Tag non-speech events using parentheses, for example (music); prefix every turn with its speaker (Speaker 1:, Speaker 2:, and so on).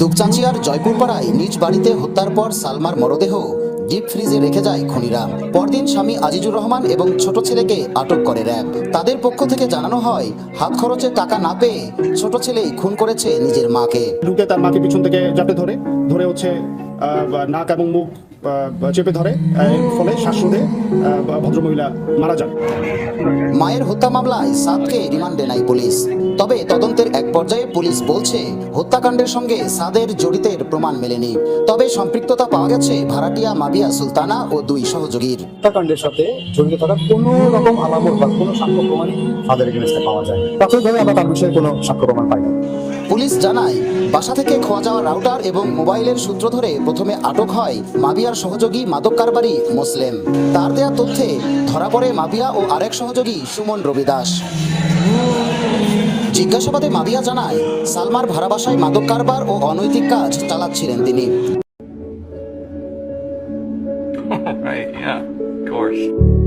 Speaker 1: দুপচাঁচিয়ার জয়পুরপাড়ায় নিজ বাড়িতে হত্যার পর সালমার মরদেহ ডিপ ফ্রিজে রেখে যায় খুনিরা পরদিন স্বামী আজিজুর রহমান এবং ছোট ছেলেকে আটক করে র্যাব। তাদের পক্ষ থেকে জানানো হয়, হাত খরচে টাকা না পেয়ে ছোট ছেলেই খুন করেছে নিজের মাকে।
Speaker 2: ঢুকে তার মাকে পিছন থেকে জাপটে ধরে। ধরে হচ্ছে নাক এবং মুখ চেপে ধরে ফলে শ্বাসরোধে ভদ্রমহিলা মারা যান।
Speaker 1: মায়ের হত্যা মামলায় সাদকে রিমান্ডে নেয় পুলিশ। তবে তদন্তের এক পর্যায়ে পুলিশ বলছে হত্যাকাণ্ডের সঙ্গে সাদের জড়িতের প্রমাণ মেলেনি। তবে সম্পৃক্ততা পাওয়া গেছে ভাড়াটিয়া মাবিয়া সুলতানা ও দুই সহযোগীর।
Speaker 3: হত্যাকাণ্ডের সাথে জড়িত থাকার কোনো রকম আলামত বা কোনো সাক্ষ্য প্রমাণই তাদের এগেনস্টে পাওয়া যায়। প্রাথমিকভাবে আমরা তার বিষয়ে কোনো সাক্ষ্য প্রমাণ পাই না
Speaker 1: পুলিশ জানায় বাসা থেকে খোয়া যাওয়া রাউটার এবং মোবাইলের সূত্র ধরে প্রথমে আটক হয় মাবিয়ার সহযোগী মাদক কারবারি মোসলেম। তার দেয়া তথ্যে ধরা পড়ে মাবিয়া ও আরেক সহযোগী সুমন রবি দাস জিজ্ঞাসাবাদে মাবিয়া জানায় সালমার ভাড়া বাসায় মাদক কারবার ও অনৈতিক কাজ চালাচ্ছিলেন তিনি। (laughs)
Speaker 4: Right, yeah, of course.